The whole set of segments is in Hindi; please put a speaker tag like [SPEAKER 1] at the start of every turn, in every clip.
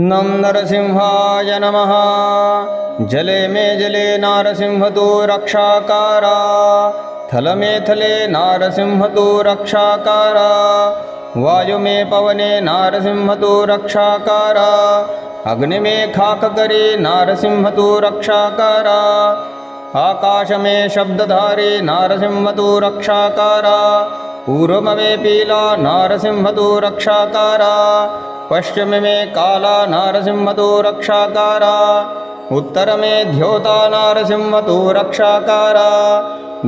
[SPEAKER 1] नं नरसिंहाय नमः। जले मे जले नारसिंहतो रक्षाकारा थल मे थले नारसिंहतो रक्षाकारा वायु मे पवने नारसिंहतो रक्षाकारा अग्नि मे खाककरे नारसिंहतो रक्षाकारा आकाश मे शब्दधारे नारसिंहतो रक्षाकारा पूर्वमे पीला नारसिंहतो रक्षाकारा पश्चिम में काला नारसिंहतो रक्षाकारा उत्तर मे ध्योता नारसिंहतो रक्षाकारा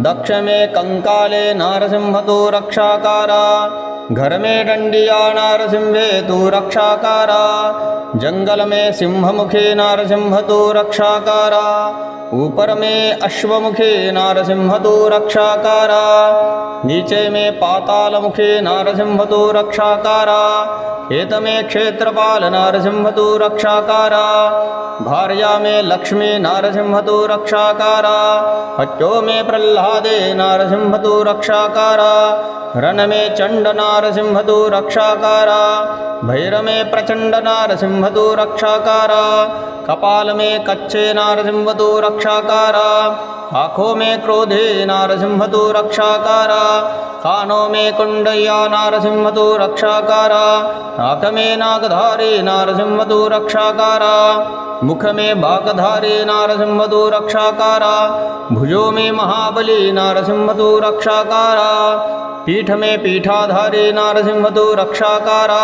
[SPEAKER 1] दक्ष मे कंकाले नारसिंहतो रक्षाकारा घर में डंडिया नारसिंहे तु रक्षाकारा जंगल में सिंहमुखे नारसिंहतो रक्षाकारा ऊपर में अश्वमुखे नारसिंहतो रक्षाकारा नीचे में पातालमुखे नारसिंहतो रक्षाकारा खेत में क्षेत्रपाल नारसिंहतो रक्षाकारा भार्या में लक्ष्मी नारसिंहतो रक्षाकारा हच्चो में प्रह्लादे नारसिंहतो रक्षाकारा रण में चंड नारसिंहतो रक्षाकारा भैर में प्रचंड नारसिंहतो रक्षाकारा कपाल में कच्चे नारसिंहतो रक्षाकारा आँखों में क्रोधे नारसिंहतो रक्षाकारा कानों में कुंडया नारसिंहतो रक्षाकारा नागधारी नारसिंहतो रक्षाकारा मुख में बाकधारी नारसिंहतो रक्षाकारा भुजों में महाबली नारसिंहतो रक्षाकारा पीठ में पीठाधारी नारसिंहतो रक्षाकारा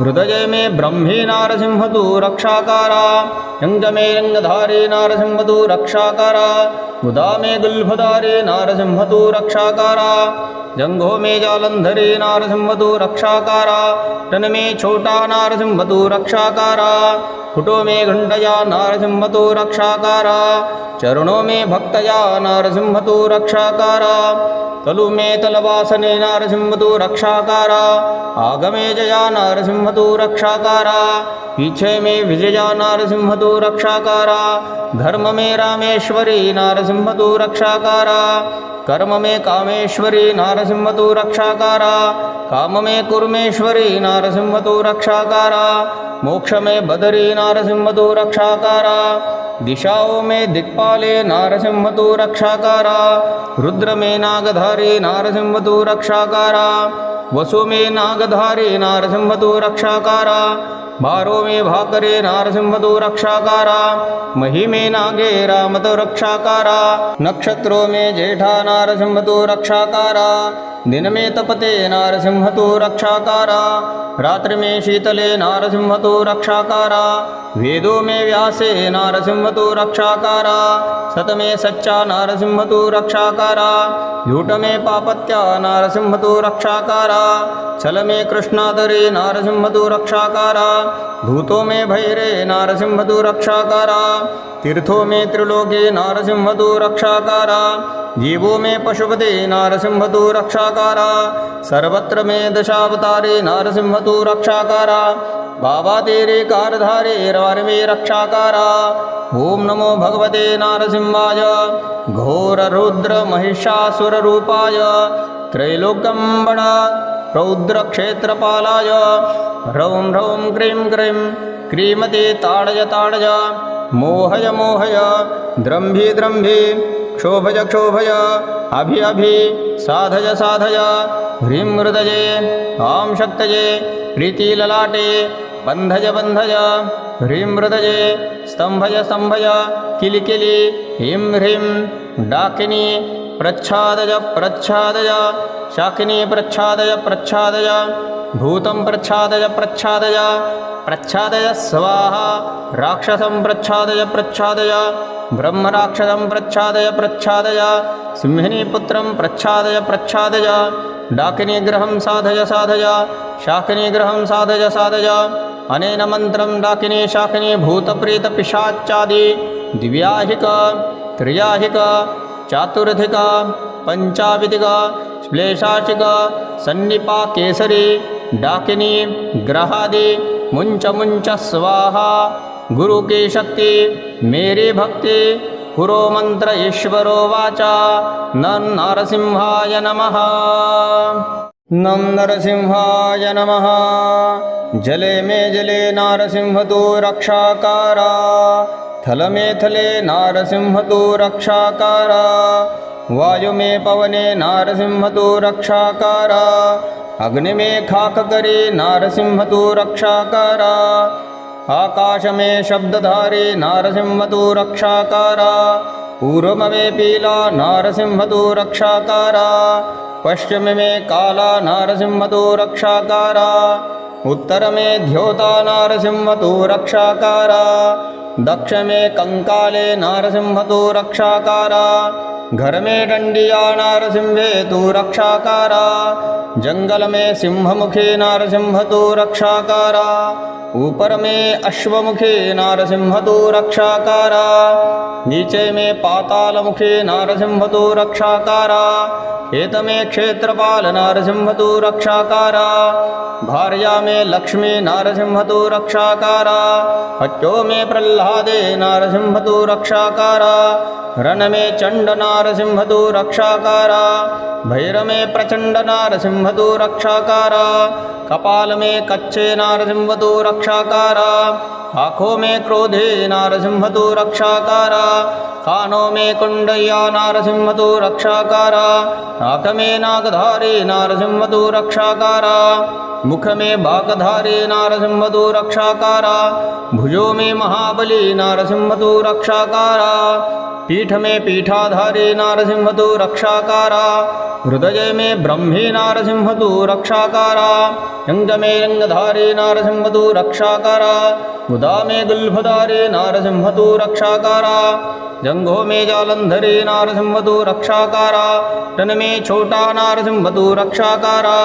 [SPEAKER 1] हृदय में ब्रह्मी नारसिंहतो रक्षाकारा रंग में रंगधारी नारसिंहतो रक्षाकारा गुदा में गुल्फधारी नारसिंहतो रक्षाकारा जंघों में जालंधरी नारसिंहतो रक्षाकारा, टन में छोटा नारसिंहतो रक्षाकारा, फुटो में घंटया नारसिंहतो रक्षाकारा, चरणों में भक्तया नारसिंहतो रक्षाकारा, तलु में तलवासने नारसिंहतो रक्षाकारा, आगमे जया नारसिंहतो रक्षाकारा, पीछे में विजया नारसिंहतो रक्षाकारा, धर्म में रामेश्वरी नारसिंहतो रक्षाकारा, कर्म में कामेश्वरी नारसिंहतो रक्षाकारा काम में कुर्मेश्वरी नारसिंहतो रक्षाकारा मोक्ष में बदरी नारसिंहतो रक्षाकारा दिशाओं में दिक्पाले नारसिंहतो रक्षाकारा रुद्र में नागधारी नारसिंहतो रक्षाकारा वसु में नागधारी नारसिंहतो रक्षाकारा बारो में भाकरे नारसिंहतो रक्षाकारा मही में नागे रामतो रक्षाकारा नक्षत्रो में जेठा नारसिंहतो रक्षाकारा दिन में तपते नारसिंहतो रक्षाकारा रात्रि में शीतले नारसिंहतो रक्षाकारा वेदों में व्यासे नारसिंहतो रक्षाकारा सत में सच्चा नारसिंहतो रक्षाकारा झूठ में पापत्या नारसिंहतो रक्षाकारा छल में कृष्णादरे नारसिंहतो रक्षाकारा भूतों में भैरे नारसिंहतो रक्षाकारा तीर्थों में त्रिलोके नारसिंहतो रक्षाकारा जीवों मे पशुपते नारसिंहतो रक्षाकारा। सर्वत्र में दशावतारे नारसिंहतो रक्षाकारा। बाबा तेरे कारधारे रार में रक्षाकारा। ओम नमो भगवते नारसिंहाय। घोर रुद्र महिषासुर रूपाय। त्रैलोकम्बण रौद्र क्षेत्रपालाय। रौं रौं क्रीं क्रीं क्रीमते ताडय ताडय। मोहय मोहय द्रम्भि द्रम्भि। क्षोभय क्षोभय अभि अभि। साधय साधय ह्रीं हृदये आं शक्तये प्रीतिललाटे बंधय बन्धय ह्रीं हृदये स्तम्भय किलि किलि। ह्रीं ह्रीं। डाकिनी। प्रच्छादय प्रच्छादय, शाकिनी प्रच्छादय प्रच्छादय, भूतं प्रच्छादय प्रच्छादय प्रच्छादय स्वाहा, राक्षसं प्रच्छादय प्रच्छादय, ब्रह्मराक्षसं प्रच्छादय प्रच्छादय सिंहिनीपुत्रं प्रच्छादय प्रच्छादय डाकिनीग्रहं साधय साधय शाकिनीग्रहं साधय साधय, अनेन मन्त्रं डाकिनी, शाकिनी, भूतप्रेतपिशाचादि, दिव्याहिक, त्रियाहिक चातुर्धिक पंचाविधिक, श्लेषाशिक सन्निपा केसरी डाकिनी, ग्रहादि मुंच मुंच स्वाहा गुरु की शक्ति मेरी भक्ति पुरो मंत्र ईश्वरो वाचा नरसिंहाय नमः। नं नरसिंहाय नमः। जले मे जले नारसिंह तु रक्षाकारा थल मे थले नारसिंह तु रक्षाकारा वायु मे पवने नारसिंह तु रक्षाकारा अग्नि मे खाककरी नारसिंह तु रक्षाकारा आकाश मे शब्दधारी नारसिंह तु रक्षाकारा पूर्व मे पीला नारसिंह तु रक्षाकारा पश्चिम मे काला नारसिंह तु रक्षाकारा उत्तर में ध्योता नरसिंह तु रक्षाकारा दक्ष में कंकाले नारसिंह तो रक्षाकारा घर में डंडिया नारसिंहे तो रक्षाकारा जंगल में सिंह मुखे नारसिंह तो रक्षाकारा ऊपर में अश्वमुखी नरसिंह तु रक्षाकारा नीचे में पातालमुखी नरसिंह तु रक्षाकारा खेत में क्षेत्रपाल नरसिंह तु रक्षाकारा भार्या में लक्ष्मी नरसिंह तु रक्षाकारा हच्चो में प्रह्लादे नरसिंह तु रक्षाकारा रण में चंड नारसिंह तु रक्षाकारा भैर में प्रचंड नारसिंह तु रक्षाकारा कपाल में कच्छे नारसिंह तु रक्षाकारा। आँखों में क्रोधे नारसिंह तु रक्षाकारा, कानों में कुंडया नारसिंह तु रक्षाकारा, नाक में नागधारी नारसिंह तु रक्षाकारा, मुख में बाकधारी नारसिंह तु रक्षाकारा, भुजों में महाबली नारसिंह तु रक्षाकारा, पीठ में पीठाधारी नारसिंह तु रक्षाकारा, हृदय में ब्रह्मी नारसिंह तु रक्षाकारा रंग में रंगधारी नारसिंह तु रक्षाकारा गुदा में गुल्फदारे नारसिंह तो रक्षाकारा जंघो में जालंधरे नारसिंह तो रक्षाकारा, टन में छोटा नारसिंह तो रक्षाकारा,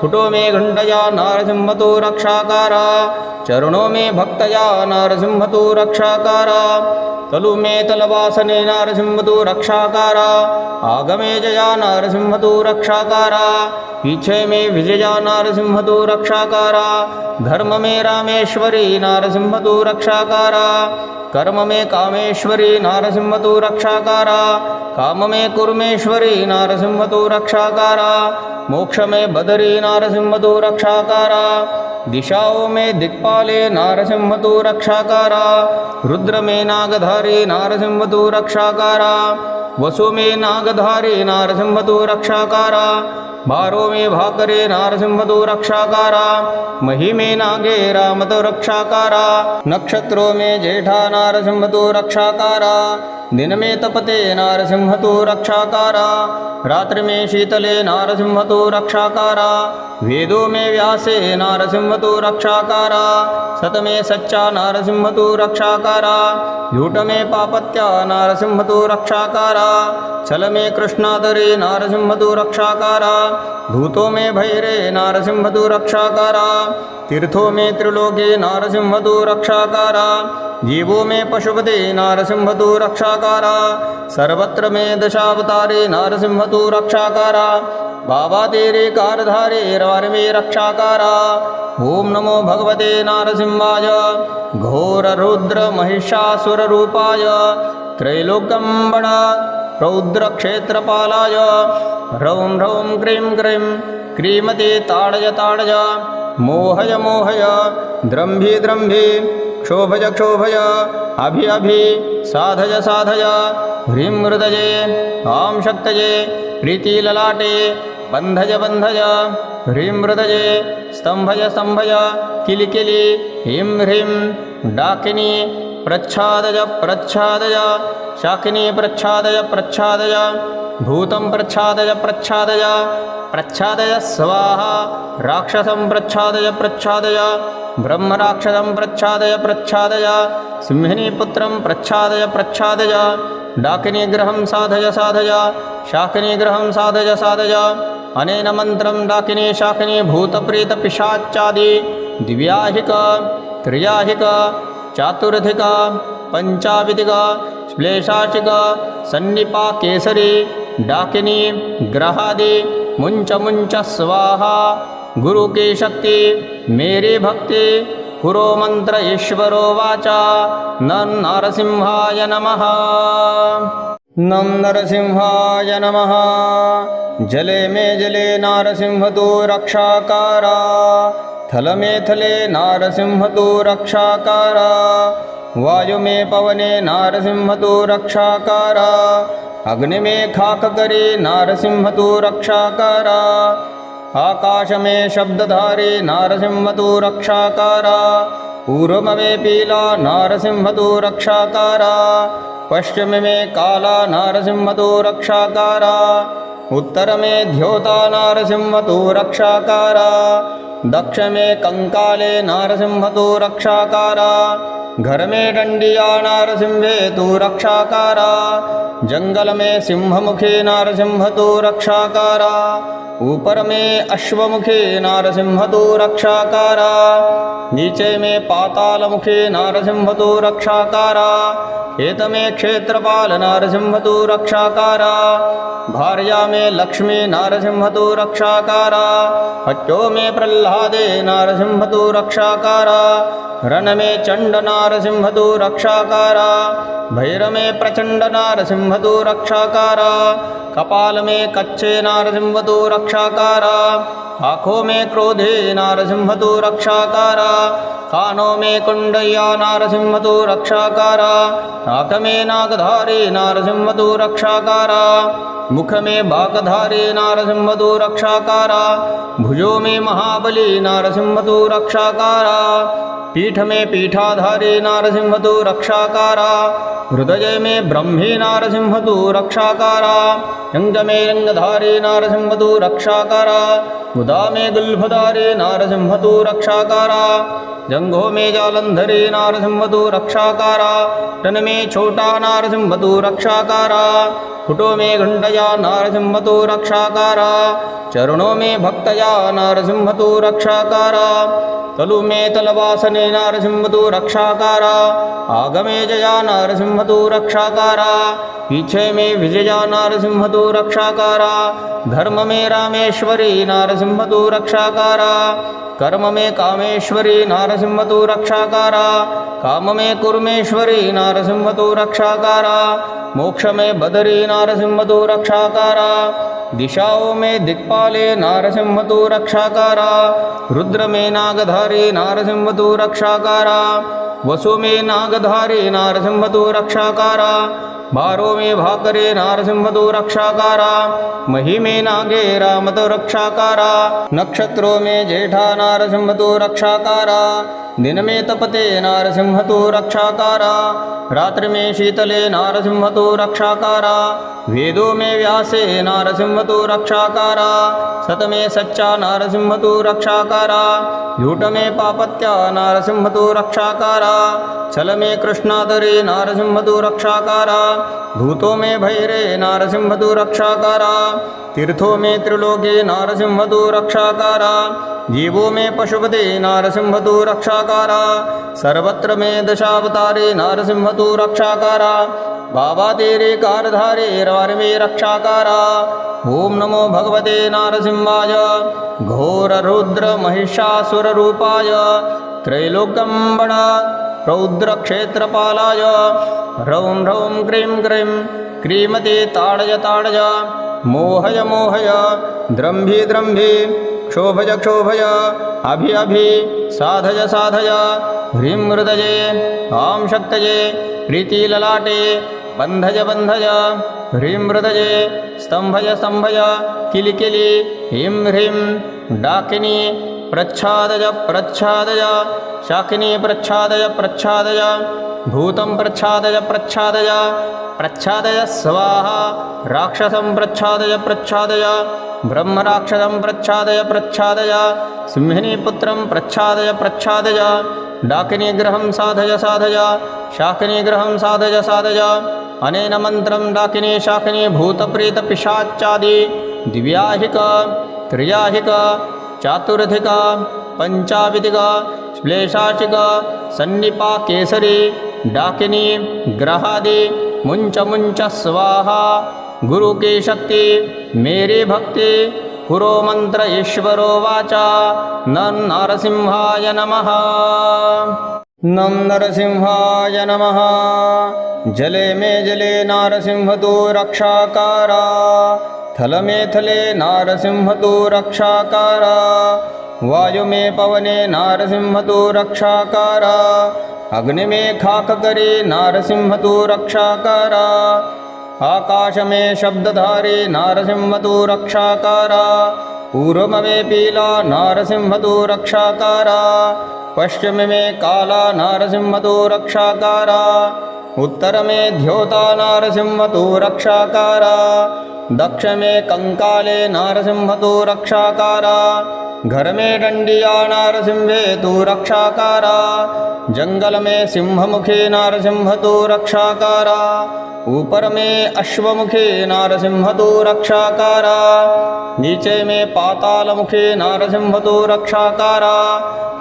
[SPEAKER 1] फुटो मे घंटया नारसिंह तो रक्षाकारा, चरणों में भक्तया नारसिंह तो रक्षाकारा तलु में तलवासने नारसिंह तु रक्षाकारा। आगमे जया नारसिंह तु रक्षाकारा। पीछे में विजया नारसिंह तु रक्षाकारा। धर्म में रामेश्वरी नारसिंह तु रक्षाकारा। कर्म में कामेश्वरी नारसिंह तु रक्षाकारा। काम में कुर्मेश्वरी नारसिंह तु रक्षाकारा। मोक्ष में बदरी नारसिंह तु रक्षाकारा। दिशाओं में दिक्पाले नारसिंह तु रक्षाकारा रुद्र में नागधारी नारसिंह तु रक्षाकारा वसु में नागधारी नारसिंह तु रक्षाकारा बारो में भाकरे नारसिंह तु रक्षाकारा मही में नागे राम तु रक्षाकारा नक्षत्रों में जेठा नारसिंह तु रक्षाकारा दिन में तपते नारसिंह तु रक्षाकारा रात्रि में शीतले नारसिंह तु रक्षाकारा वेदों में व्यासे नारसिंह तु रक्षाकारा सत में सच्चा नारसिंह तु रक्षाकारा झूठ में पापत्या नारसिंह तु रक्षाकारा छल में कृष्णादरे नारसिंह तु रक्षाकारा भूतों में भैरे नारसिंह तु रक्षाकारा तीर्थों में त्रिलोके नारसिंह तु रक्षाकारा जीवों मे पशुपते नारसिंह तु रक्षाकारा। सर्वत्र में दशावतारे नारसिंह तु रक्षाकारा। बाबा तेरे कारधारे रवर में रक्षाकारा। ओम नमो भगवते नारसिंहाय। घोर रुद्र महिषासुर रूपाय। त्रैलोकम्बण रौद्र क्षेत्रपालाय। रौं रौं क्रीं क्रीं क्रीमते ताडय ताडय। मोहय मोहय द्रम्भि द्रम्भि क्षोभज क्षोभय अभि अभि। साधय साधय ह्रीं हृदये आं शक्तये प्रीतिललाटे। बन्धय बन्धय ह्रीं स्तम्भय स्तम्भय किलि किलि। ह्रीं ह्रीं। डाकिनी। प्रच्छादय प्रच्छादय शाकिनी प्रच्छादय प्रच्छादय भूतं प्रच्छादय प्रच्छादय प्रच्छादय स्वाहा राक्षसं प्रच्छादय प्रच्छादय, ब्रह्मराक्षसं प्रच्छादय प्रच्छादय सिंहिनीपुत्रं प्रच्छादय प्रच्छादय डाकिनीग्रहं साधय साधय शाकिनीग्रहं साधय साधय, अनेन मन्त्रं डाकिनी, शाकिनी भूतप्रेतपिशाचादि दिव्याहिक, त्रियाहिक, चातुर्धिक पंचाविधिक श्लेषाशिक, सन्निपा केसरी डाकिनी ग्रहादि मुंच मुंच स्वाहा। गुरु की शक्ति, मेरे भक्ति, पुरो मंत्र ईश्वरो वाचा। नरसिंहाय नमः। नं नरसिंहाय नमः। जले मे जले नारसिंहतो रक्षाकारा थल मे थले नारसिंहतो रक्षाकारा वायु मे पवने नारसिंहतो रक्षाकारा अग्नि मे खाककरे नारसिंहतो रक्षाकारा आकाश मे शब्दधारे नारसिंहतो रक्षाकारा पूर्व मे पीला नारसिंहतो रक्षाकारा पश्चिम में काला नारसिंहतो रक्षाकारा उत्तर मे द्योता नारसिंहतो रक्षाकारा दक्ष मे कंकाले नारसिंहतो रक्षाकारा घर में डंडिया नारसिंहे तु रक्षाकारा जंगल में सिंहमुखे नारसिंह तो रक्षाकारा ऊपर में अश्वमुखे नारसिंह तो रक्षाकारा, नीचे में पाताल मुखे नारसिंह तो रक्षाकारा, खेत में क्षेत्रपाल नारसिंह तो रक्षाकारा, भार्या में लक्ष्मी नारसिंह तो रक्षाकारा हच्चो में प्रह्लादे नारसिंह तो रक्षाकारा, रण में चंड नारसिंह तो रक्षाकारा, भैर में प्रचंड नारसिंह तो रक्षाकारा, कपाल में कच्चे नारसिंह तो रक्षाकारा आँखों में क्रोधे नारसिंह तो रक्षाकारा, कानों में कुंडया नारसिंह तो रक्षाकारा नाक में नागधारी नारसिंह तो रक्षाकारा मुख में बाकधारी नारसिंह तो रक्षाकारा, भुजों में महाबली नारसिंह तो रक्षाकारा, पीठ में पीठाधारी नारसिंह तो रक्षाकारा, हृदय में ब्रह्मी नारसिंह तो रक्षाकारा रंग में रंगधारी नारसिंह तो रक्षाकारा उदा में गुल्फधारी नारसिंह तो रक्षाकारा जंघों में जालंधरे नारसिंह तो रक्षाकारा, टन में छोटा नारसिंह तो रक्षाकारा फुटो में घंटया नारसिंह तो रक्षाकारा, चरणों में भक्तया नारसिंह तो रक्षाकारा, तलु में तलवासने नारसिंह तो रक्षाकारा, आगमे जया नारसिंह तो रक्षाकारा, पीछे में विजया नारसिंह तो रक्षाकारा, धर्म में रामेश्वरी नारसिंह तो रक्षाकारा कर्म में कामेश्वरी नारसिंह तो रक्षाकारा काम में कुर्मेश्वरी नारसिंह तो रक्षाकारा मोक्ष में बदरी नारसिंह तो रक्षाकारा दिशाओं में दिक्पाले नारसिंह तो रक्षाकारा रुद्र में नागधारी नारसिंह तो रक्षाकारा वसु में नागधारी नारसिंह तो रक्षाकारा बारो मे भाकरे नारसिंह तो रक्षाकारा मही मे नागे राम तो रक्षाकारा नक्षत्रो मे जेठा नारसिंह तो रक्षाकारा दिन में तपते नारसिंह तो रक्षाकारा। रात्रि में शीतले नारसिंह तो रक्षाकारा। वेदों में व्यासे नारसिंह तो रक्षाकारा। सत में सच्चा नारसिंह तो रक्षाकारा। झूठ में पापत्या नारसिंह तो रक्षाकारा। छल में कृष्णादरे नारसिंह तो रक्षाकारा। भूतों में भैरे नारसिंह तो रक्षाकारा। तीर्थों में त्रिलोके नारसिंह तो रक्षाकारा। जीवों में पशुपते नारसिंह तो रक्षाकारा। सर्वत्र में दशावतारे नारसिंह तो रक्षाकारा। बाबा तेरे कारधारे रार में रक्षाकारा। ओम नमो भगवते नारसिंहाय। घोर रुद्र क्षेत्रपालाय। रौं रौं क्रीं क्रीं क्रीमते ताडय ताडय। मोहय मोहय, द्रम्भि द्रम्भि क्षोभय क्षोभय, अभि अभि, साधय साधय, ह्रीं हृदये, आं शक्तये प्रीतिललाटे बन्धय बन्धय, ह्रीं हृदये स्तम्भय, किलि किलि, ह्रीं ह्रीं, डाकिनी प्रच्छादय प्रच्छादय, शाकिनी प्रच्छादय प्रच्छादय भूतं प्रच्छादय प्रच्छादय प्रच्छादय स्वाहा, राक्षसं प्रच्छादय प्रच्छादय, ब्रह्मराक्षसं प्रच्छादय प्रच्छादय सिंहिनीपुत्रं प्रच्छादय प्रच्छादय डाकिनीग्रहं साधय साधय शाकिनीग्रहं साधय साधय, अनेन मन्त्रं डाकिनी, शाकिनी भूतप्रेतपिशाचादि दिव्याहिक, त्रियाहिक, चातुर्धिक, पञ्चाविधिक, श्लेषाशिक सन्निपा केसरी डाकिनी ग्रहादि मुंच मुंच स्वाहा। गुरु के शक्ति, मेरे भक्ति पुरो मंत्र ईश्वरो वाचा। नरसिंहाय नमः। नं नरसिंहाय नमः। जले मे जले नारसिंहतो रक्षाकारा। थल मे थले नारसिंहतो रक्षाकारा। वायु मे पवने नारसिंहतो रक्षाकारा। अग्नि मे खाककरे नारसिंहतो रक्षाकारा। आकाश मे शब्दधारी नारसिंहतो रक्षाकारा। पूर्व मे पीला नारसिंहतो रक्षाकारा। पश्चिम मे काला नारसिंहतो रक्षाकारा उत्तर मे ध्योता नारसिंहतो रक्षाकारा दक्ष मे कंकाले नारसिंहतो रक्षाकारा घर में डंडिया नारसिंहे तु रक्षाकारा जंगल में सिंहमुखे नारसिंह तु रक्षाकारा ऊपर में अश्वमुखे नारसिंह तु रक्षाकारा नीचे में पाताल मुखे नारसिंह तु रक्षाकारा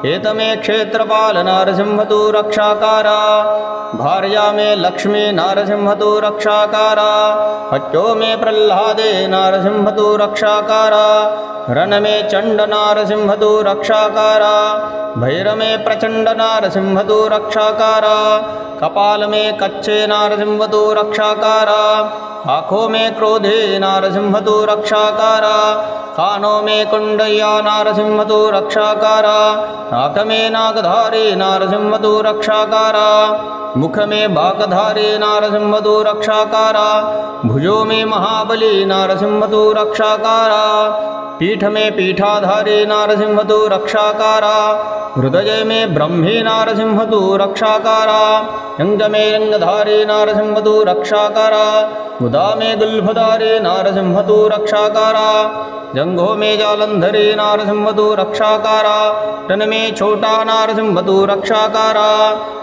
[SPEAKER 1] खेत में क्षेत्रपाल नारसिंह तु रक्षाकारा भार्या में लक्ष्मी नारसिंह तु रक्षाकारा हच्चो में प्रह्लादे नारसिंह तु रक्षाकारा रण में चंड नारसिंह तु रक्षाकारा भैर में प्रचंड नारसिंह तु रक्षाकारा कपाल में कच्चे नारसिंह तु रक्षाकारा, आँखों में क्रोधे नारसिंह तो रक्षाकारा, कानों में कुंडया नारसिंह तो रक्षाकारा, नाक में नागधारे नारसिंह तो रक्षाकारा। मुख में बाकधारी नारसिंह तु रक्षाकारा भुजों में महाबली नारसिंह तु रक्षाकारा पीठ में पीठाधारी नारसिंह तु रक्षाकारा हृदय में ब्रह्मी नारसिंह तु रक्षाकारा रंग में रंगधारी नारसिंह तु रक्षाकारा गुदा में गुल्फधारी नारसिंह तु रक्षाकारा जंघों में जालंधरी नारसिंह तु रक्षाकारा टन में छोटा नारसिंह तु रक्षाकारा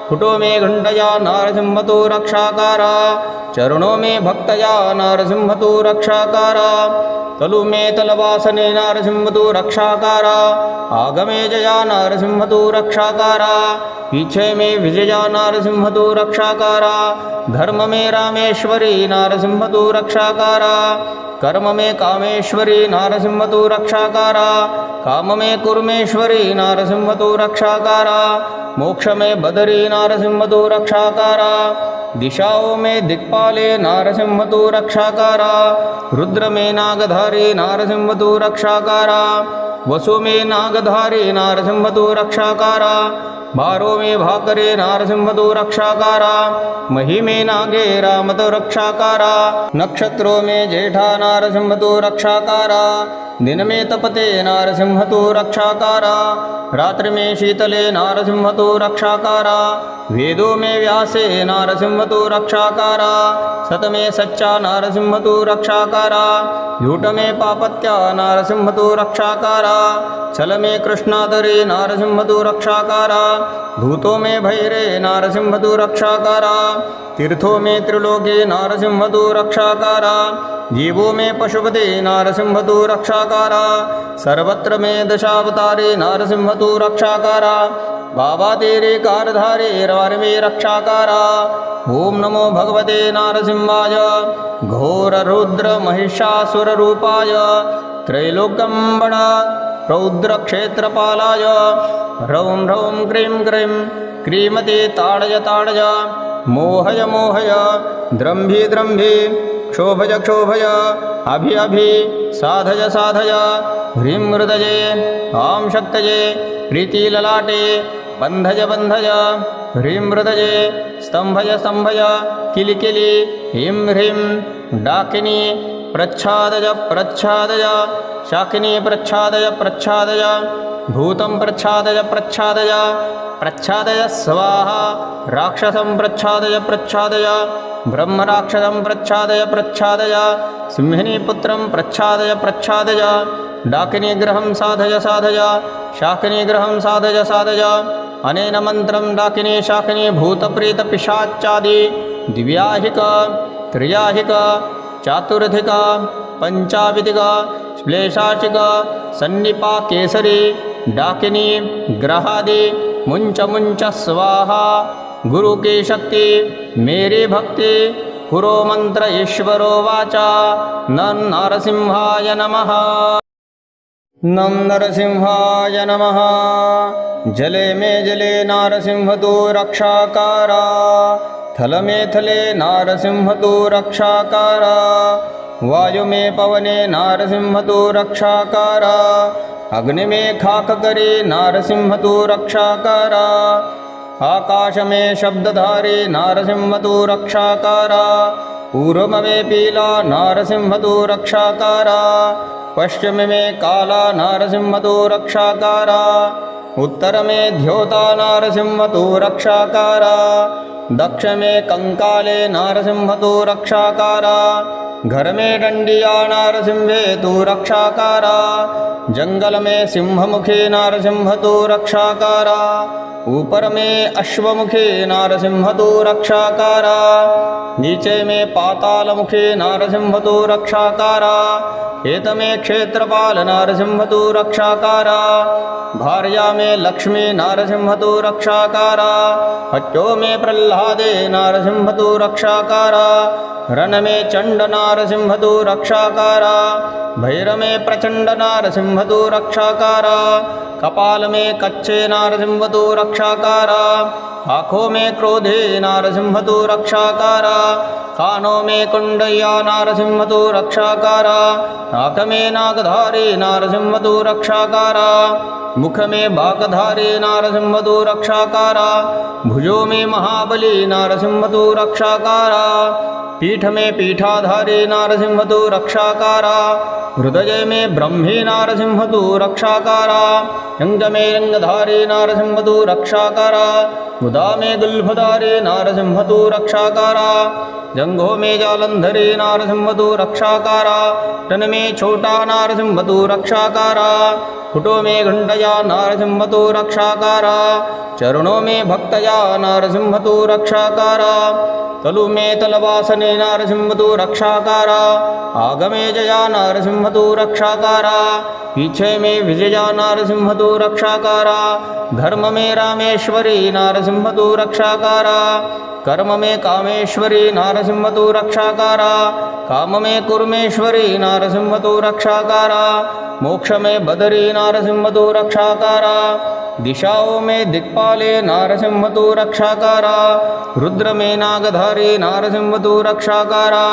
[SPEAKER 1] कुटो में घंटया नारसिंह तु रक्षाकारा। चरणों में भक्तया नारसिंह तु रक्षाकारा। तलु में तलवासने नारसिंह तु रक्षाकारा। आगमे जया नारसिंह तु रक्षाकारा। पीछे में विजया नारसिंह तु रक्षाकारा। धर्म में रामेश्वरी नारसिंह तु रक्षाकारा। कर्म में कामेश्वरी नारसिंह तु रक्षाकारा। काम में कुर्मेश्वरी नारसिंह तु रक्षाकारा। मोक्ष में बदरी नारसिंह तु रक्षाकारा। दिशाओं में दिक्पाले नारसिंह तु रक्षाकारा। रुद्र में नागधारी नारसिंह तु रक्षाकारा। वसु में नागधारी नारसिंह तु रक्षाकारा। बारो में भाकरे नारसिंह तु रक्षाकारा मही में नागे राम तो रक्षाकारा, नक्षत्रों में जेठा नारसिंह रक्षाकारा, दिन में तपते नारसिंह तु रक्षाकारा, रात्रि में शीतले नारसिंह तु रक्षाकारा, वेदों में व्यासे नारसिंह तु रक्षाकारा, सत में सच्चा नारसिंह तु रक्षाकारा, झूठ में पापत्या नारसिंह तु रक्षाकारा, छल में कृष्णादरे नारसिंह तु रक्षाकारा भूतों में भैरे नारसिंह तु रक्षाकारा तीर्थों में त्रिलोके नारसिंह तु रक्षाकारा जीवों में पशुपते नारसिंह तु रक्षाकारा सर्वत्र में दशावतारे नारसिंह तु रक्षाकारा बाबा तेरे कारधारे रार में रक्षाकारा, ओम नमो भगवते नारसिंहाय, घोर रुद्र महिषासुर रूपाय त्रैलोकम्बण रौद्र क्षेत्रपालाय रौं रौं क्रीं क्रीं क्रीमते ताडय ताडय, मोहय मोहय, द्रम्भि द्रम्भि, क्षोभय क्षोभय, अभि अभि, साधय साधय, ह्रीं हृदये आं शक्तये प्रीतिललाटे बन्धय बन्धय, ह्रीं हृदये स्तम्भय, किलि किलि, ह्रीं ह्रीं, डाकिनी, प्रच्छादय प्रच्छादय शाकिनी प्रच्छादय प्रच्छादय। भूतं प्रच्छादय प्रच्छादय। प्रच्छादय स्वाहा। राक्षसं प्रच्छादय प्रच्छादय। ब्रह्मराक्षसं प्रच्छादय प्रच्छादय। सिंहिनीपुत्रं प्रच्छादय प्रच्छादय। डाकिनीग्रहं साधय साधय। शाकिनीग्रहं साधय साधय। अनेन मन्त्रं डाकिनी, शाकिनी भूतप्रेतपिशाचादि दिव्याहिक, त्रियाहिक, चातुर्धिक, पञ्चाविधिक। श्लेषाशिक सन्निपा केसरी डाकिनी, ग्रहादि मुंच मुंच स्वाहा गुरु की शक्ति मेरी भक्ति पुरो मंत्र ईश्वरो वाचा नरसिंहाय नमः। नं नरसिंहाय नमः। जले मे जले नारसिंहतो रक्षाकारा थल मे थले नारसिंहतो रक्षाकारा वायु मे पवने नारसिंहतो रक्षाकारा अग्नि मे खाककरे नारसिंहतो रक्षाकारा आकाश मे शब्दधारे नारसिंहतो रक्षाकारा पूर्व मे पीला नारसिंहतो रक्षाकारा पश्चिम में काला नारसिंह तो रक्षाकारा उत्तर मे द्योता नारसिंहतो रक्षाकारा दक्ष में कंकाले नारसिंह तो रक्षाकारा घर में डंडिया नारसिंहे तु रक्षाकारा, जंगल में सिंहमुखे नारसिंह तो रक्षाकारा, ऊपर में अश्वमुखे नारसिंह तो रक्षाकारा, नीचे में पाताल मुखे नारसिंह तो रक्षाकारा, खेत में क्षेत्रपाल नारसिंह तो रक्षाकारा, भार्या में लक्ष्मी नारसिंह तो रक्षाकारा हच्चो में प्रह्लादे नारसिंह तो रक्षाकारा, रण में चंड नारसिंह तो रक्षाकारा भैर में प्रचंड नारसिंह तो रक्षाकारा कपाल में कच्चे नारसिंह तो रक्षाकारा आँखों में क्रोधे नारसिंह तो रक्षाकारा कानों में कुंडया नारसिंह तो रक्षाकारा नाक में नागधारी नारसिंह तो रक्षाकारा मुख में बाकधारी नारसिंह तो रक्षाकारा भुजों में महाबली नारसिंह तो रक्षाकारा पीठ में पीठाधारी नारसिंह तो रक्षाकारा हृदय में ब्रह्मी नारसिंह तो रक्षाकारा अंग में रंगधारी नारसिंह तो रक्षाकारा उदा में गुल्फधारी नारसिंह तो रक्षाकारा जंघों में जालंधरी नारसिंह तो रक्षाकारा टन में छोटा नारसिंह तो रक्षाकारा कुटो में घंटया नारसिंह तो रक्षाकारा चरणों में भक्तया नारसिंह तो रक्षाकारा तलु में तलवासने नारसिंह तो रक्षाकारा, आगमे जया नारसिंह तो रक्षाकारा पीछे में विजया नारसिंह तो रक्षाकारा धर्म में रामेश्वरी नारसिंह तो रक्षाकारा कर्म में कामेश्वरी नारसिंह तो रक्षाकारा काम में कुर्मेश्वरी नारसिंह तो रक्षाकारा मोक्ष में बदरी नारसिंह तो रक्षाकारा दिशाओं में दिक्पाले नारसिंह तो रक्षाकारा रुद्र में नागधारी नारसिंह तो रक्षाकारा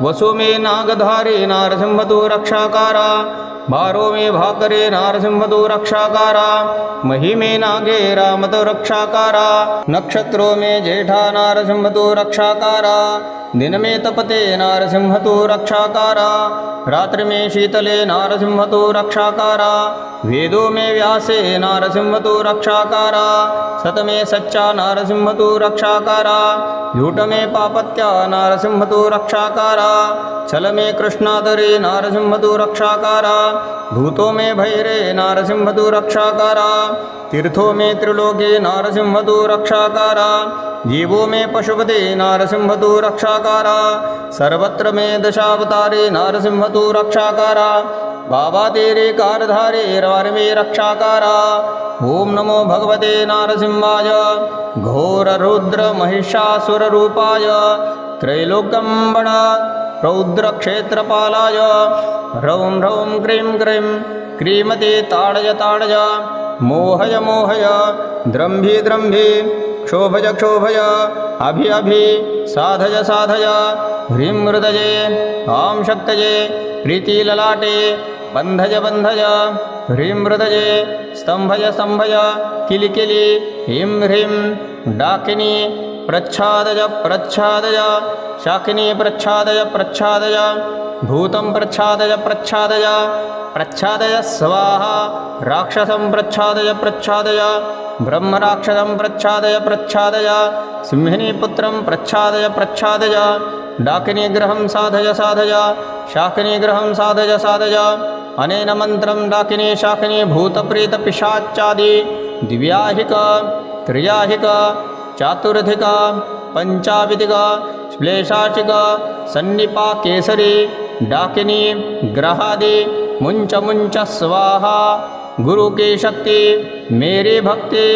[SPEAKER 1] वसु में नागधारे नारसिंह तो रक्षाकारा भारो में भाकरे नारसिंह तो रक्षाकारा मही में नागे राम तो रक्षाकारा नक्षत्रों में जेठा नारसिंह तो रक्षाकारा दिन में तपते नारसिंह तो रक्षाकारा। रात्रि में शीतले नारसिंह तो रक्षाकारा। वेदों में व्यासे नारसिंह तो रक्षाकारा। सत में सच्चा नारसिंह तो रक्षाकारा। झूठ में पापत्या नारसिंह तो रक्षाकारा। छल में कृष्णादरे नारसिंह तो रक्षाकारा। भूतों में भैरे नारसिंह तो रक्षाकारा। तीर्थों में त्रिलोके नारसिंह तो रक्षाकारा। जीवों में पशुपते नारसिंह तो रक्षाकारा। सर्वत्र में दशावतारे नारसिंह तो रक्षाकारा। बाबा तेरे कारधारे रार में रक्षाकारा। ओम नमो भगवते नारसिंहाय। घोर रुद्र महिषासुर रूपाय। त्रैलोकम्बण रौद्र क्षेत्रपालाय। रौं क्रीं क्रीं क्रीमते ताडय ताडय। मोहय मोहय द्रम्भि द्रम्भि। क्षोभय क्षोभय अभि अभि। साधय साधय ह्रीं हृदये आं शक्तये प्रीतिललाटे बन्धय बन्धय ह्रीं हृदये स्तम्भय किलि किलि। ह्रीं ह्रीं। डाकिनी प्रच्छादय प्रच्छादय शाकिनी प्रच्छादय प्रच्छादय भूतं प्रच्छादय प्रच्छादय प्रच्छादय स्वाहा, राक्षसं प्रच्छादय प्रच्छादय, ब्रह्मराक्षसं प्रच्छादय प्रच्छादय, सिंहिणीपुत्रं प्रच्छादय प्रच्छादय डाकिनीग्रहं साधय साधय शाकिनीग्रहं साधय साधय, अनेन मन्त्रं डाकिनी, शाकिनी भूतप्रेतपिशाचादि दिव्याहिक, त्रियाहिक, चातुर्धिक, पञ्चाविधिक, श्लेषाशिक सन्निपा केसरी डाकिनी ग्रहादि मुंच मुंच स्वाहा। गुरु के शक्ति, मेरे भक्ति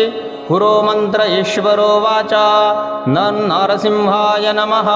[SPEAKER 1] पुरो मंत्र ईश्वरो वाचा। नरसिंहाय नमः।